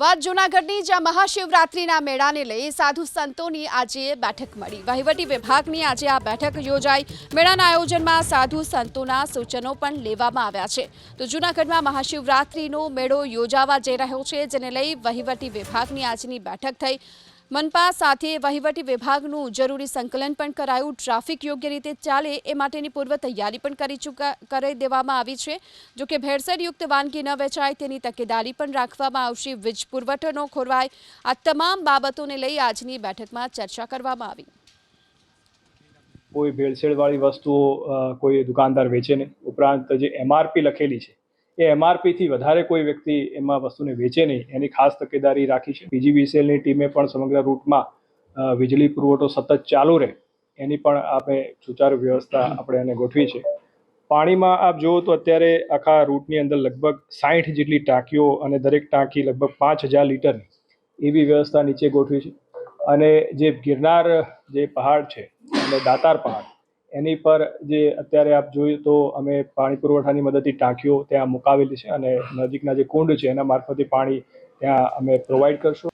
વાત જૂનાગઢની, જ્યાં મહાશિવરાત્રિના મેળાને લઈ સાધુ સંતોની આજે બેઠક મળી. વહીવટી વિભાગની આજે આ બેઠક યોજાઈ. મેળાના આયોજનમાં સાધુ સંતોના સૂચનો પણ લેવામાં આવ્યા છે. તો જૂનાગઢમાં મહાશિવરાત્રિનો મેળો યોજાવા જઈ રહ્યો છે, જેને લઈ વહીવટી વિભાગની આજની બેઠક થઈ. મનપા સાથે વહીવટી વિભાગનું જરૂરી સંકલન પણ કરાયું. ટ્રાફિક યોગ્ય રીતે ચાલે એ માટેની પૂર્વ તૈયારી પણ કરી કરી દેવામાં આવી છે. જો કે ભેળસેળયુક્ત વાનગી ન વેચાય તેની તકેદારી પણ રાખવામાં આવશે. વીજ પુરવઠો ન ખોરવાય આ તમામ બાબતોને લઈ આજની બેઠકમાં ચર્ચા કરવામાં આવી. કોઈ ભેળસેળવાળી વસ્તુઓ કોઈ દુકાનદાર વેચે નહીં. ઉપરાંત જે એમઆરપી લખેલી છે એ એમઆરપીથી વધારે કોઈ વ્યક્તિ એમાં વસ્તુને વેચે નહીં. એની ખાસ તકેદારી રાખી છે. પીજીવીસીએલની ટીમે પણ સમગ્ર રૂટમાં વીજળી પુરવઠો સતત ચાલુ રહે. એની પણ આપણે સુચારુ વ્યવસ્થા આપણે એને ગોઠવી છે. પાણીમાં આપ જુઓ તો અત્યારે આખા રૂટની અંદર લગભગ સાઠ જેટલી ટાંકીઓ અને દરેક ટાંકી લગભગ પાંચ હજાર લીટરની એવી વ્યવસ્થા નીચે ગોઠવી છે. અને જે ગિરનાર જે પહાડ છે અને દાતાર પહાડ એની પર જે અત્યારે આપ જોયું તો અમે પાણી પુરવઠાની મદદથી ટાંકીઓ ત્યાં મુકાવેલી છે અને નજીકના જે કુંડ છે એના મારફતે પાણી ત્યાં અમે પ્રોવાઈડ કરશું.